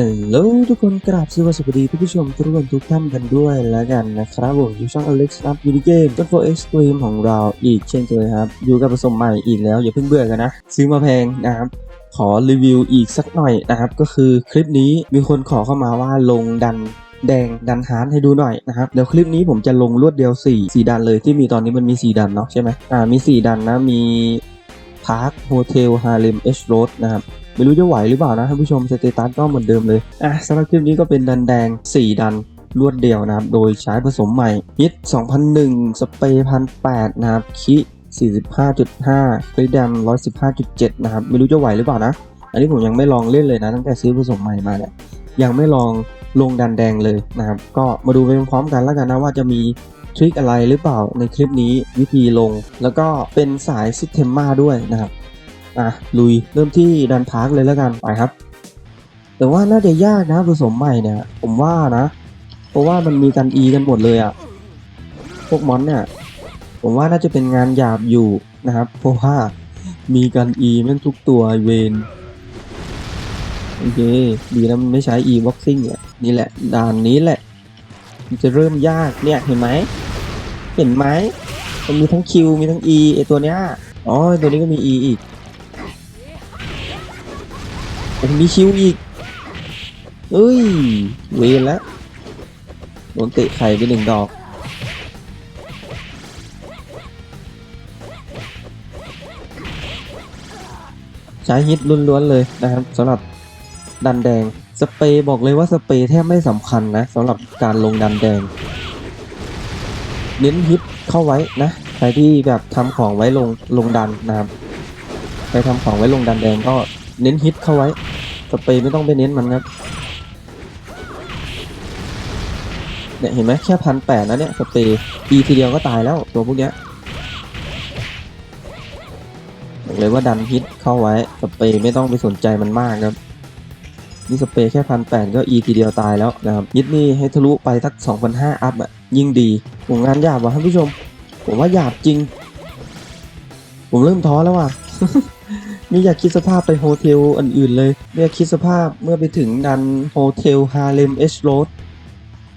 ฮัลโหลทุกคนกราบสวัสดีทุกผู้ชมทุกคนทุกท่านกันด้วยแล้วกันนะครับผมอยู่ช่อง Alex ครับยูนิเกมก็โฟเอ็กซ์ตรีมของเราอีกเช่นเคยครับ อยู่กับผสมใหม่อีกแล้ว อย่าเพิ่งเบื่อกันนะ ซื้อมาแพงนะครับขอรีวิวอีกสักหน่อยนะครับ ก็คือคลิปนี้มีคนขอเข้ามาว่าลงดันแดงดันฮาร์ดให้ดูหน่อยนะครับเดี๋ยวคลิปนี้ผมจะลงรวดเดียว 4 4 ดันเลยที่มีตอนนี้มันมี 4 ดันเนาะใช่ไหมอ่ามี 4 ดันนะมี พาร์คโฮเทลฮาเลมเอชโรดนะครับไม่รู้จะไหวหรือเปล่านะท่านผู้ชมสเตตัสก็เหมือนเดิมเลยอะสำหรับคลิปนี้ก็เป็นดันแดง 4 ดันรวดเดียวนะครับ โดยใช้ผสมใหม่ฮิต2001 สเปย์พันแนะครับ คิ 45.5คลิดม115.7 นะครับ ไม่รู้จะไหวหรือเปล่านะ อันนี้ผมยังไม่ลองเล่นเลยนะ ตั้งแต่ซื้อผสมใหม่มาเนี่ยยังไม่ลองลงดันแดงเลยนะครับ ก็มาดูไปพร้อมกันแล้วกันนะว่าจะมี ทริคอะไรหรือเปล่าในคลิปนี้วิธีลง แล้วก็เป็นสายซิสเทมมาด้วยนะครับ อะ ลุยเริ่มที่ดันพาร์คเลยแล้วกันไปครับ แต่ว่าน่าจะยากนะผสมใหม่เนี่ย ผมว่านะ เพราะว่ามันมีกันอีกันหมดเลยอะ่ะพวกมอนเนี่ย ผมว่าน่าจะเป็นงานหยาบอยู่นะครับ เพราะว่ามีกันอีแม่งทุกตัวเวนโอเคดีนะมันไม่ใช้ e boxing เนี่ยนี่แหละด่านนี้แหละ มันจะเริ่มยากเนี่ยเห็นไหม เห็นไหมมันมีทั้ง Q มีทั้ง E ไอตัวเนี้ยอ๋อตัวนี้ก็มี E อีกผมมีคิวอีกเอ้ย เวรแล้วโดนเตะไข่ไปหนึ่งดอกใช้ฮิตล้วนๆเลยนะครับสำหรับดันแดง สเปรย์บอกเลยว่าสเปรย์แทบไม่สำคัญนะสำหรับการลงดันแดง เน้นฮิตเข้าไว้นะใครที่แบบทำของไว้ลงลงดันนะครับใครทำของไว้ลงดันแดงก็เน้นฮิตเข้าไว้สเปรย์ไม่ต้องไปเน้นมันครับเนี่ยเห็นไหมแค่พันแปดนะเนี่ยสเปรย์ปีทีเดียวก็ตายแล้วตัวพวกเนี้ยบอกเลยว่าดันฮิตเข้าไว้สเปรย์ไม่ต้องไปสนใจมันมากครับ นี่สเปรย์แค่พันแปดก็อีทีเดียวตายแล้วนะครับฮิตนี่ให้ทะลุไปสักสองพันห้าอัพอะยิ่งดีผมงานหยาบว่ะท่านผู้ชม ผมว่าหยาบจริง ผมเริ่มท้อแล้วว่ะไม่อยากคิดสภาพไปโฮเทลอื่นๆเลยไม่อยากคิดสภาพเมื่อไปถึงดันโฮเทลฮาเลมเอชโรด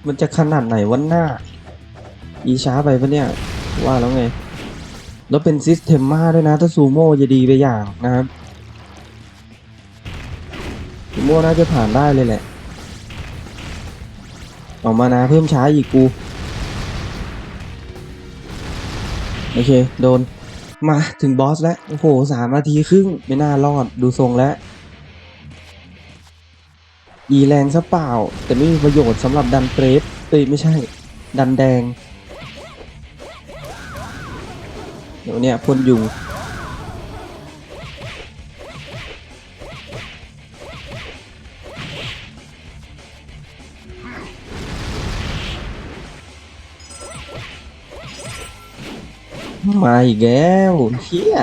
มันจะขนาดไหนวันหน้า อีช้าไปปะเนี่ย ว่าแล้วไง แล้วเป็นซิสเทมมาด้วยนะ ถ้าซูโม่จะดีไปอย่างนะครับ ซูโม่น่าจะผ่านได้เลยแหละ ออกมานะเพิ่มช้าอีกกู โอเค โดน มาถึงบอสแล้ว โอ้โหสามนาทีครึ่ง ไม่น่ารอดดูทรงแล้ว อีแรงซะเปล่า แต่ไม่มีประโยชน์สำหรับดันเกรฟเอ้ยไม่ใช่ ดันแดง เดี๋ยวเนี่ยพ่นยุง มาอีกแล้วเฮีย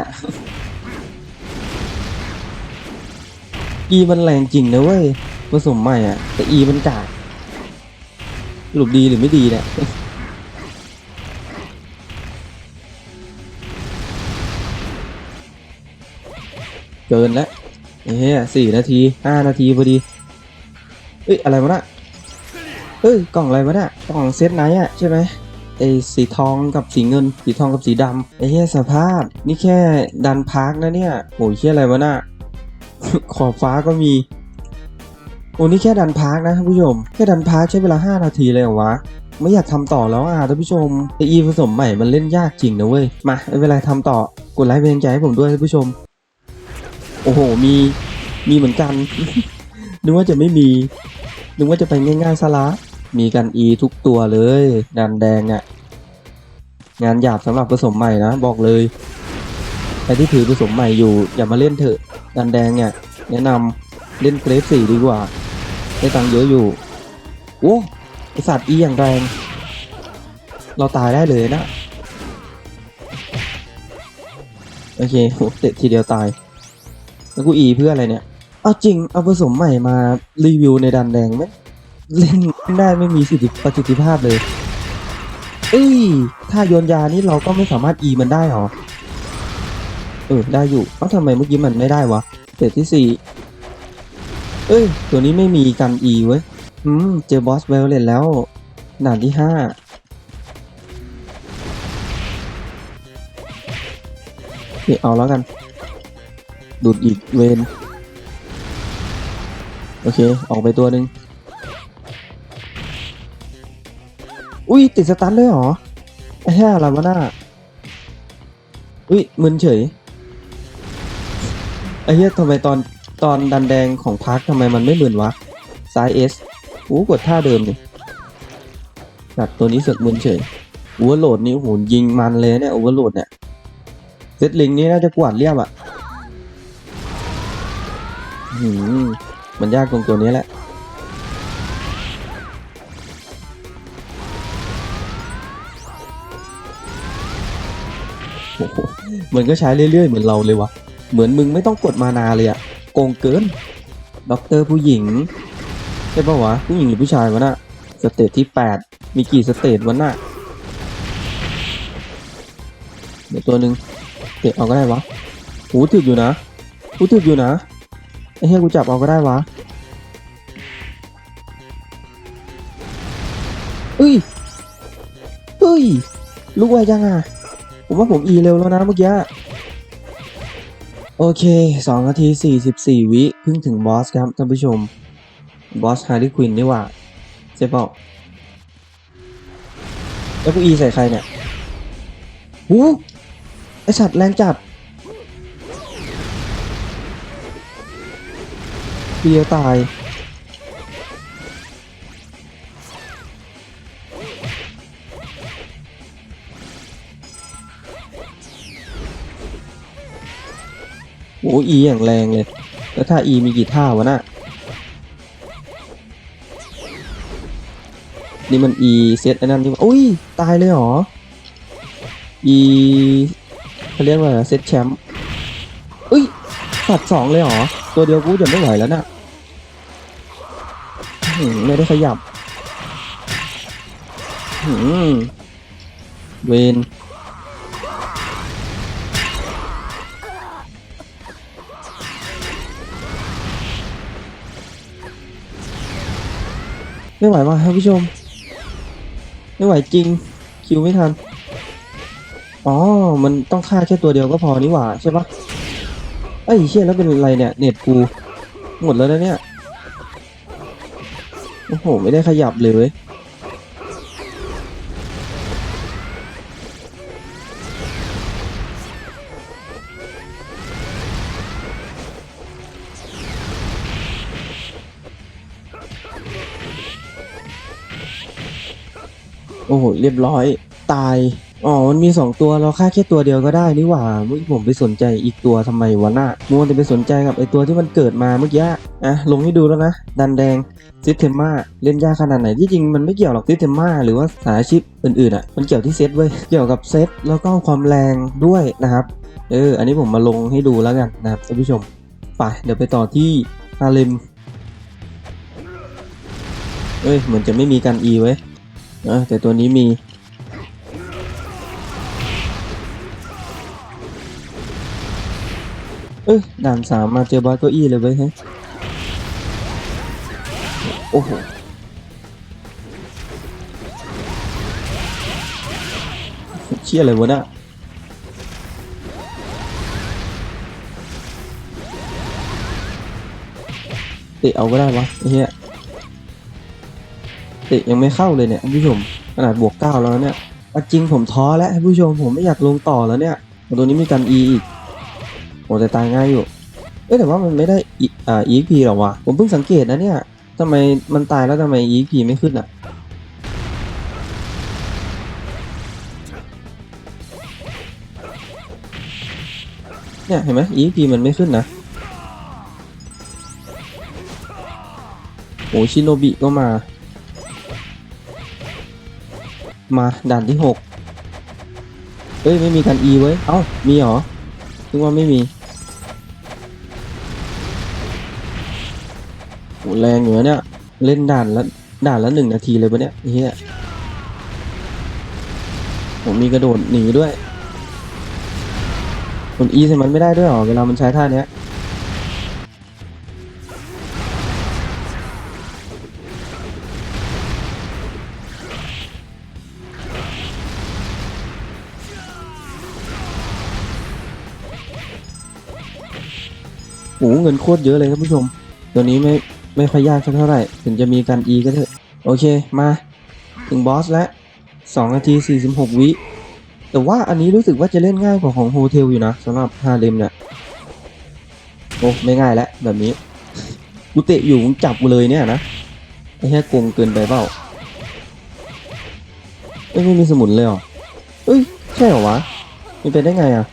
อีมันแรงจริงนะเว้ยผสมใหม่อะ แต่อีมันกากสรุปดีหรือไม่ดีเนี่ยเกินแล้วเฮ้ยสี่นาทีห้านาทีพอดี เอ้ย อะไรวะน่ะเอ้ย กล่องอะไรวะน่ะกล่องเซตไหนอะใช่ไหม ไอ้สีทองกับสีเงิน สีทองกับสีดำไอ้เหี้ยสภาพ นี่แค่ดันพาร์คนะเนี่ยโอ้ยเหี้ยอะไรวะน่ะขอบฟ้าก็มีโอ้นี่แค่ดันพาร์คนะท่านผู้ชมแค่ดันพาร์คใช้เวลา 5 นาทีเลยเหรอวะไม่อยากทำต่อแล้วอะท่านผู้ชมไออีผสมใหม่มันเล่นยากจริงนะเว้ยมาไม่เป็นไรทำต่อกดไลค์เป็นกำใจให้ผมด้วยท่านผู้ชม โอ้โหมีมีเหมือนกัน นึกว่าจะไม่มี นึกว่าจะไปง่ายๆซะละมีกันอีทุกตัวเลยดันแดงอะ่ะ งานหยาบสำหรับผสมใหม่นะบอกเลยใครที่ถือผสมใหม่อยู่อย่ามาเล่นเถอะดันแดงเนี่ยแนะนำเล่นเกรฟสี่ดีกว่าได้ตังค์เยอะอยู่โอ้ไอสัตว์อีอย่างแรง เราตายได้เลยนะ โอเคโหเตะทีเดียวตาย แล้วกูอีเพื่ออะไรเนี่ย เอาจริงเอาผสมใหม่มารีวิวในดันแดงไหมเล่นได้ไม่มีสิทธิประสิทธิภาพเลย เอ้ยถ้าโยนยานี่เราก็ไม่สามารถอีมันได้หรอ เออได้อยู่เอ้าทำไมเมื่อกี้มันไม่ได้วะเศษที่สี่เอ้ย ตัวนี้ไม่มีกันอีเว้ย อืม เจอบอสเวลเลตแล้วด่านที่ห้าเเอาแล้วกัน ดูดอีกเวน โอเค ออกไปตัวหนึ่ง อุ้ยติดสตันเลยเหรอไอ้ห่อะไรวะหน้าอุ้ยมึนเฉยไอ้เหี้ยทำไมตอนตอนดันแดงของพักทำไมมันไม่มึนวะซ้ายเอสอู้กดท่าเดิมนี่จัดตัวนี้เสือกมึนเฉยโอเวอร์โหลดนี่โอ้โหยิงมันเลยเนี่ยโอเวอร์โหลดเนี่ยเซตลิงนี่น่าจะกวาดเรียบอะหืมมันยากตรงตัวนี้แหละ มันก็ใช้เรื่อยๆ เหมือนเราเลยวะเหมือนมึงไม่ต้องกดมานาเลยอะโกงเกินด็อกเตอร์ผู้หญิงใช่ปะวะผู้หญิงหรือผู้ชายวะน่ะสเตจที่แปดมีกี่สเตจวะน่ะเดี๋ยวตัวหนึ่งเตะเอาก็ได้วะหูถึกอยู่นะหูถึกอยู่นะไอ้เหี้ยกูจับเอาก็ได้วะเอ้ยเฮ้ยลูกไวจังอะ ผมว่าผมอีเร็วแล้วนะเมื่อกี้ โอเคสองนาทีสี่สิบสี่วิเพิ่งถึงบอสครับท่านผู้ชม บอสฮาร์ดี้ควินนี่หว่าใช่เปล่าแล้วกูอีใส่ใครเนี่ยหูไอสัตว์แรงจัดเดียวตาย โอ้อีอย่างแรงเลย แล้วถ้าอีมีกี่ท่าวะน่ะนี่มันอีเซตไอ้นั่นนี่อุ้ย ตายเลยเหรอ อีเขาเรียกว่าอะไรเซตแชมป์อุ้ยตัดสองเลยเหรอ ตัวเดียวกูจะไม่ไหวแล้วน่ะไม่ได้ขยับหืมเวน ไม่ไหวว่ะท่านผู้ชม ไม่ไหวจริง คิวไม่ทัน อ๋อ มันต้องฆ่าแค่ตัวเดียวก็พอนี่หว่า ใช่ปะไอ้เชี่ยแล้วเป็นไรเนี่ย เน็ตกู หมดแล้วนะเนี่ย โอ้โห ไม่ได้ขยับเลยเว้ย โอ้โหเรียบร้อย ตาย อ๋อ มันมีสองตัวเราฆ่าแค่ตัวเดียวก็ได้นี่หว่าเมื่อกี้ผมไปสนใจอีกตัวทำไมวะน่ะมัวแต่ไปสนใจกับไอตัวที่มันเกิดมาเมื่อกี้อะลงให้ดูแล้วนะ ดันแดงซิสเทมมาเล่นยากขนาดไหนที่จริงมันไม่เกี่ยวหรอกซิสเทมมาหรือว่าสายอาชีพอื่นๆอะมันเกี่ยวที่เซตเว้ยเกี่ยวกับเซตแล้วก็ความแรงด้วยนะครับเอออันนี้ผมมาลงให้ดูแล้วกันนะครับท่านผู้ชมไปเดี๋ยวไปต่อที่ฮาเลมเอ้ยเหมือนจะไม่มีการอีไว้ ยเออแต่ตัวนี้มีเอ้ยด่านสามมาเจอบอสเก้าอี้เลยเว้ยฮ้โอ้โหเชี่ยอะไรวะน่ะเตะเอาก็ได้วะเหี้ย ตะยังไม่เข้าเลยเนี่ยท่านผู้ชมขนาดบวกเก้าแล้วเนี่ยจริงผมท้อแล้วท่านผู้ชมผมไม่อยากลงต่อแล้วเนี่ยตัวนี้มีกัน E อีกโอ้แต่ตายง่ายอยู่เอ้แต่ว่ามันไม่ได้อีอ่า EXP หรอวะผมเพิ่งสังเกตนะเนี่ยทำไมมันตายแล้วทำไม EXP ไม่ขึ้นอะเนี่ยเห็นไหม EXP มันไม่ขึ้นนะโอ้ชิโนบิก็มา มาด่านที่หกเอ้ยไม่มีกัน E เว้เอ้ามีเหรอนึกว่าไม่มีโหแรงอยู่นะเนี่ยเล่นด่านละด่านละหนึ่งนาทีเลยปะเนี่ยเฮียผมมีกระโดดหนีด้วยคนอีใส่มันไม่ได้ด้วยหรอเวลามันใช้ท่าเนี้ยูเงินโคตรเยอะเลยท่านผู้ชม ตัวนี้ไม่ไม่ค่อยยากสักเท่าไหร่ ถึงจะมีการ E ก็เถอะ โอเคมา ถึงบอสแล้ว2นาที 46 วิ แต่ว่าอันนี้รู้สึกว่าจะเล่นง่ายกว่าของโฮเทลอยู่นะสำหรับฮาเลมเนี่ย โอ้ไม่ง่ายแล้วแบบนี้ กูเตะอยู่มึงจับกูเลยเนี่ยนะไอ้แค่โกงเกินไปเปล่าเอ้ยไม่มีสมุนเลยเหรอเอ้ยใช่เหรอวะมันเป็นได้ไงอะ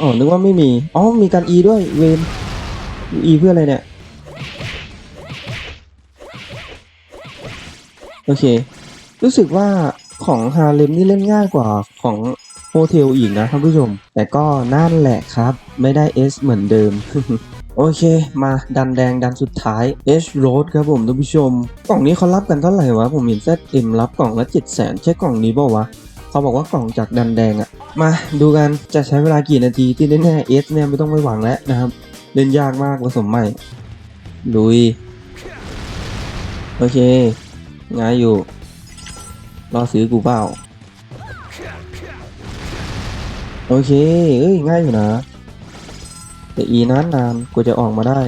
อ๋อนึกว่าไม่มี อ๋อ มีการ E ด้วย เวน E เพื่ออะไรเนี่ย โอเค รู้สึกว่าของฮาเลมนี่เล่นง่ายกว่าของโฮเทลอีกนะท่านผู้ชม แต่ก็นั่นแหละครับ ไม่ได้ S เหมือนเดิม โอเค มาดันแดงดันสุดท้าย H Road ครับผมท่านผู้ชม กล่องนี้เขารับกันเท่าไหร่วะ ผมเห็น ZM รับกล่องละ7 0 0 0 0ใช่กล่องนี้เปล่าวะ เขาบอกว่ากล่องจากดันแดงอะมาดูกันจะใช้เวลากี่นาทีที่แน่ๆ S เนี่ยไม่ต้องไปหวังแล้วนะครับ เล่นยากมากผสมใหม่ลุย โอเคง่ายอยู่ รอซื้อกูเปล่าโอเค เอ้ย ง่ายอยู่นะ แต่อีนานนานๆกูจะออกมาได้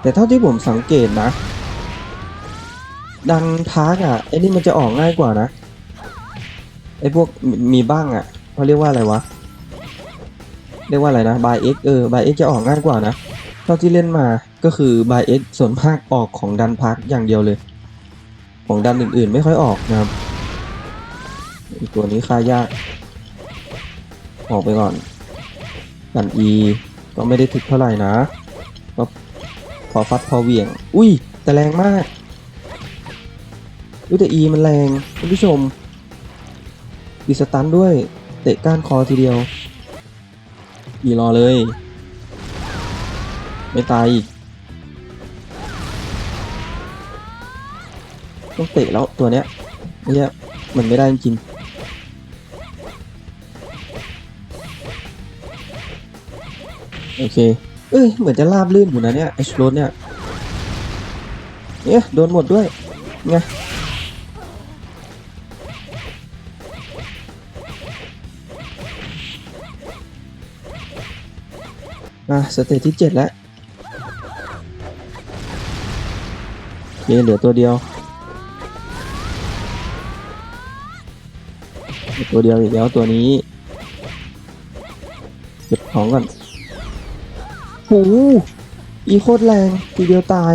แต่เท่าที่ผมสังเกตนะ ดันพาร์กอะไอ้นี่มันจะออกง่ายกว่านะ ไอ้พวกมีมีบ้างอะเขาเรียกว่าอะไรวะ เรียกว่าอะไรนะบายเอ็กเออบายเอ็กจะออกง่ายกว่านะเท่าที่เล่นมาก็คือบายเอ็กส่วนมากออกของดันพาร์กอย่างเดียวเลย ของดันอื่นๆไม่ค่อยออกนะครับอีกตัวนี้ค่ายาก ออกไปก่อนดัน E ก็ไม่ได้ถึกเท่าไหร่นะก็พอฟัดพอเหวี่ยง อุ้ยแต่แรงมากอุ้ยแต่ E มันแรงคุณผู้ชม ดีสตันด้วย เตะก้านคอทีเดียว E รอเลย ไม่ตายอีกต้องเตะแล้วตัวเนี้ยเนี่ยมันไม่ได้จริงโอเค เอ้ย เหมือนจะลาบลื่นอยู่นะเนี่ยไอชโรดเนี่ย เนี่ย โดนหมดด้วย ไง อะสเตจที่ 7 แล้วเเหลือตัวเดียว ตัวเดียวอีกแล้วตัวนี้เก็บของก่อนโหอีโคตรแรงทีเดียวตาย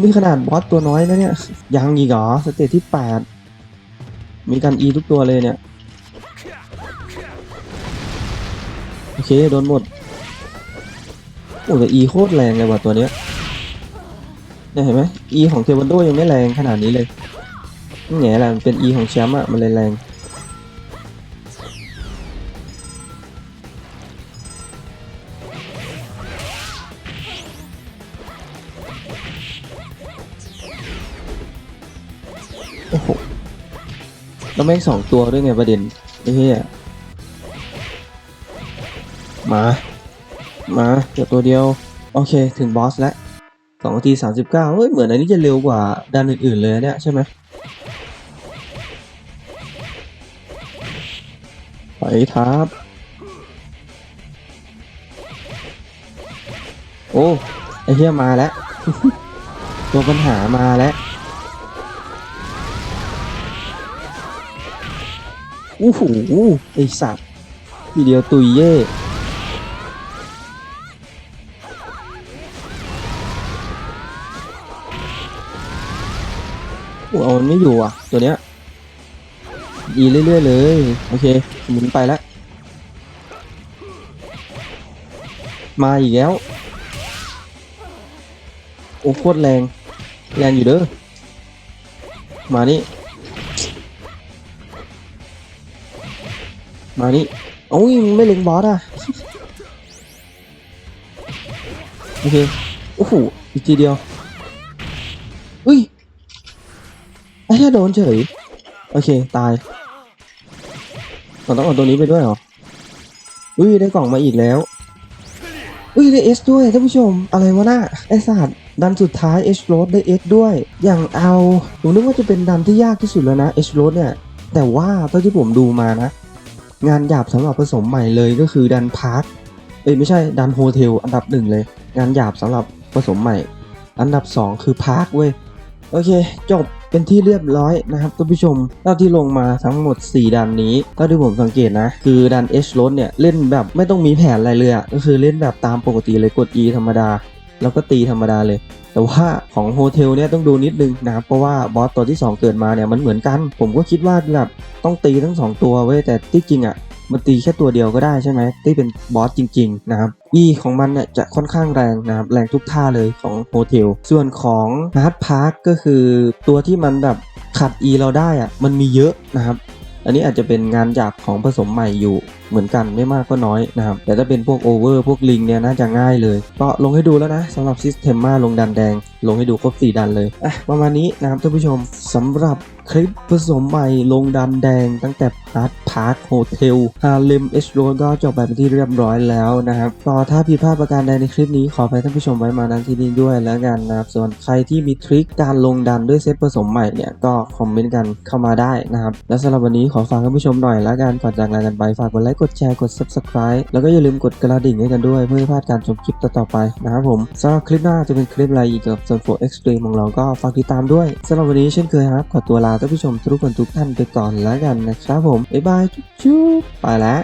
นี่ขนาดบอสตัวน้อยนะเนี่ย ยังอีกเหรอ สเตจที่ 8 มีการอีทุกตัวเลยเนี่ย อเคโดนหมดโอ้แต่อีโคตรแรงเลยว่ะตัวเนี้ยเนี่ยเห็นไหมอีของเทวันโดยังไม่แรงขนาดนี้เลยแง่แหละมันเป็น E ของแชมป์อะมันเลยแรงโอ้โหแล้วแม่งสองตัวด้วยไงประเด็นไอ้เหี้ย มา มาเดี๋ยวตัวเดียว โอเคถึงบอสแล้วสองนาทีสามสิบเก้าเฮ้ย เหมือนอันนี้จะเร็วกว่าด้านอื่นๆเลยเนี่ยใช่ไหมไปทับ โอ้ ไอเฮียมาแล้ว ตัวปัญหามาแล้วอู้หูไอสัตว์ทีเดียวตุยเย่ มันไม่อยู่อะ ตัวเนี้ยดีเรื่อยๆเลย โอเคหมุนไปแล้ว มาอีกแล้ว โอ้โคตรแรง แรงอยู่เด้อ มานี่ มานี่โอ้ยไม่เล็งบอสอะ โอเค โอ้โห อีกทีเดียว อุ้ยไอ้แค่ โดนเฉย โอเค ตายเราต้องเอาตัวนี้ไปด้วยเหรอ อุ้ย ได้กล่องมาอีกแล้ว อุ้ย ได้เอสด้วยท่านผู้ชม อะไรวะน่ะไอสัตว์ดันสุดท้ายเอชโรดได้เอสด้วย อย่างเอาผมนึกว่าจะเป็นดันที่ยากที่สุดแล้วนะเอชโรดเนี่ย แต่ว่าเท่าที่ผมดูมานะ งานหยาบสำหรับผสมใหม่เลยก็คือดันพาร์คเอ้ยไม่ใช่ดันโฮเทลอันดับหนึ่งเลย งานหยาบสำหรับผสมใหม่ อันดับ 2 คือพาร์คเว้ย โอเค จบ เป็นที่เรียบร้อยนะครับท่านผู้ชมเท่าที่ลงมาทั้งหมด 4ดันนี้เท่าที่ผมสังเกตนะ คือดันเอชรถเนี่ยเล่นแบบไม่ต้องมีแผนอะไรเลยอะก็คือเล่นแบบตามปกติเลยกด E ธรรมดา แล้วก็ตีธรรมดาเลยแต่ว่าของโฮเทลเนี่ยต้องดูนิดนึงนะครับเพราะว่าบอสตัวที่ 2 เกิดมาเนี่ยมันเหมือนกัน ผมก็คิดว่าแบบต้องตีทั้ง 2 ตัวเว้ยแต่ที่จริงอะ่ะมันตีแค่ตัวเดียวก็ได้ใช่ไหมที่เป็นบอสจริง ๆ นะครับ E ของมันเนี่ยจะค่อนข้างแรงนะครับแรงทุกท่าเลยของโฮเทลส่วนของฮาร์ดพาร์คก็คือตัวที่มันแบบขัด E เราได้อะ่ะมันมีเยอะนะครับ อันนี้อาจจะเป็นงานหยาบของผสมใหม่อยู่ เหมือนกันไม่มากก็น้อยนะครับแต่ถ้าเป็นพวกโอเวอร์พวกลิงเนี่ยน่าจะง่ายเลย ก็ลงให้ดูแล้วนะสำหรับซิสเ e มมาลงดันแดง ลงให้ดูครบ 4 ดันเลยอะประมาณนี้นะครับท่านผู้ชมสำหรับคลิปผสมใหม่ลงดันแดงตั้งแต่พาร์ทพาร์คโฮเทลฮาเลมเอชโรก็จบไปเป็นที่เรียบร้อยแล้วนะครับก็ถ้าผิดพลาดประการใดในคลิปนี้ขอไปท่านผู้ชมไว้มาณที่นี้ด้วยแล้วกันนะครับส่วนใครที่มีทริคการลงดันด้วยเซตผสมใหม่เนี่ยก็คอมเมนต์กันเข้ามาได้นะครับและสำหรับวันนี้ขอฝากท่านผู้ชมหน่อยแล้วกันก่อนจากลากันไปฝากกดไลค์กดแชร์กด subscribe แล้วก็อย่าลืมกดกระดิ่งให้กันด้วย เพื่อไม่พลาดการชมคลิปต่อๆไปนะครับผมสำหรับคลิปหน้าจะเป็นคลิปอะไรอีกเกี่ยวกับ Zone 4 Extreme ของเราก็ฝากติดตามด้วยสำหรับวันนี้เช่นเคยครับขอตัวลาท่านผู้ชมทุกคนทุกท่านไปก่อนแล้วกันนะครับผมบ๊ายบายจุ๊บไปแล้ว